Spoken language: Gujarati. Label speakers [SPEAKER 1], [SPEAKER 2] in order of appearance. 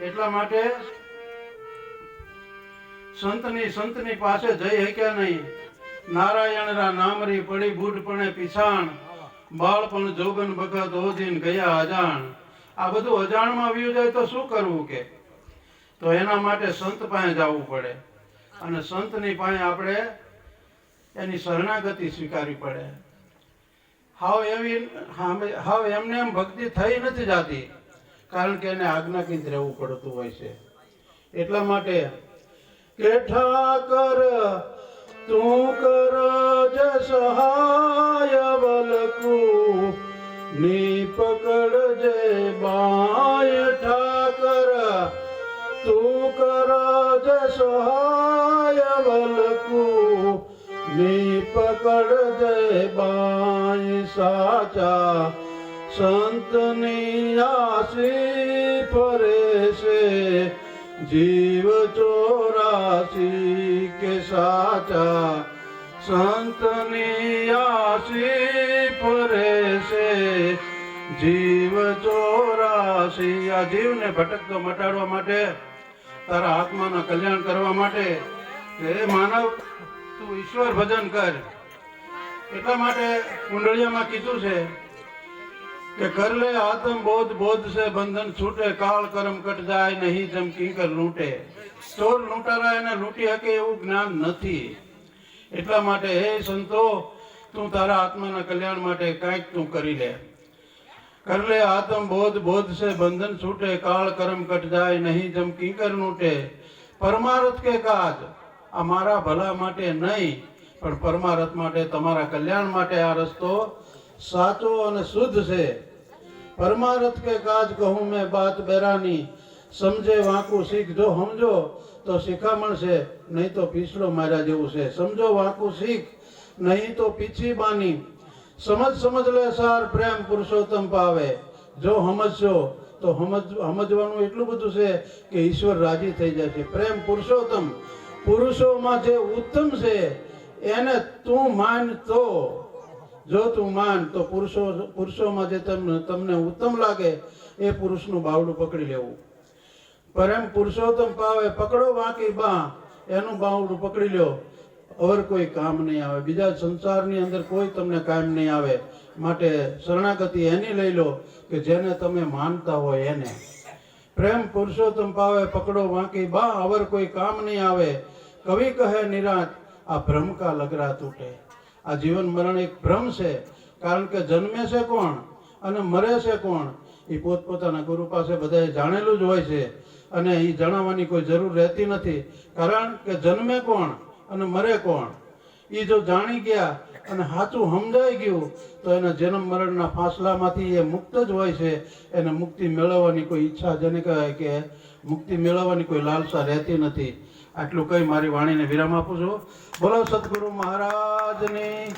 [SPEAKER 1] એટલા માટે સંતની સંતની પાસે જઈ શક્યા નહીં. નારાયણ રા નામરી પડી બૂઢપણે પીછાણ. બાળપણ જોગન બખત ઓજીન ગયા અજાણ. આ બધું અજાણમાં આવ્યું જાય તો શું કરવું કે? તો એના માટે સંત પાસે જવું પડે. અને સંતની પાસે આપણે એની શરણાગતિ સ્વીકારવી પડે. હાવ એવી હાવ એમને એમ ભક્તિ થઈ નથી જાતી. કારણ કે એને આજ્ઞાકીત રહેવું પડતું હોય છે. એટલા માટે કે ઠાકર તું કર જ સહાય વલકુ. ની પકડ જે બાય ઠાકર, તું કર જ સહાય વલકુ. ની પકડ જે બાય સાચા સંતની આશી પરે છે. જીવ ચોરાસી કે સાચા સંતની આશી ફરે છે. જીવ ચોરાશી, આ જીવને ભટકતો મટાડવા માટે, તારા આત્માના કલ્યાણ કરવા માટે, હે માનવ, તું ઈશ્વર ભજન કર. એટલા માટે કુંડળીયામાં કીધું છે કે કર લે આત્મ બોધ બોધ સે બંધન છૂટે, કાળ કર્મ કટ જાય, નહીં જમ કિંકર લૂંટે. ચોર લૂંટારા એને લૂંટી શકે એવું જ્ઞાન નથી. એટલા માટે, હે સંતો, તું તારા આત્માના કલ્યાણ માટે કાંઈક તું કરી લે. કર લે આત્મ બોધ બોધ સે બંધન છૂટે, કાળ કર્મ કટ જાય, નહીં જમ કિંકર લૂંટે. પરમારથ કે કાજ? આ મારા ભલા માટે નહીં, પણ પરમારથ માટે, તમારા કલ્યાણ માટે આ રસ્તો સાચો અને શુદ્ધ છે. પરમારથ કે કાજ કહું મેં બાત બેરાની. સમજે વાંકું શીખ જો સમજો તો શિખામણ છે, નહીં તો પીછલો માર્યા જેવું છે. સમજો વાંકું શીખ, નહીં તો પીછી બાની. સમજ સમજ લે સાર પ્રેમ પુરુષોત્તમ પાવે. જો સમજશો તો સમજ સમજવાનું એટલું બધું છે કે ઈશ્વર રાજી થઈ જાય છે. પ્રેમ પુરુષોત્તમ. પુરુષોમાં જે ઉત્તમ છે, એને તું માન તો. જો તું માન, તો પુરુષો પુરુષોમાં જે તમને તમને ઉત્તમ લાગે, એ પુરુષનું બાવડું પકડી લેવું. પ્રેમ પુરુષોત્તમ પાવે, પકડો વાંકી બા, એનું બાવડું પકડી લ્યો. અવર કોઈ કામ નહીં આવે. બીજા સંસારની અંદર કોઈ તમને કામ નહીં આવે. માટે શરણાગતિ એની લઈ લો કે જેને તમે માનતા હોય એને. પ્રેમ પુરુષોત્તમ પાવે, પકડો વાંકી બા, અવર કોઈ કામ નહીં આવે. કવિ કહે નિરાત, આ ભ્રમ કા લગરા તૂટે? આ જીવન મરણ એક ભ્રમ છે, કારણ કે જન્મે છે કોણ અને મરે છે કોણ એ પોતપોતાના ગુરુ પાસે બધાએ જાણેલું જ હોય છે અને એ જણાવવાની કોઈ જરૂર રહેતી નથી, કારણ કે જન્મે કોણ અને મરે કોણ. એ જો જાણી ગયા અને સાચું સમજાઈ ગયું, તો એના જન્મ મરણના ફાસલામાંથી એ મુક્ત જ હોય છે, એને મુક્તિ મેળવવાની કોઈ ઈચ્છા જેને કહેવાય કે મુક્તિ મેળવવાની કોઈ લાલસા રહેતી નથી. આટલું કહી મારી વાણીને વિરામ આપું છું. બોલો સદગુરુ મહારાજની.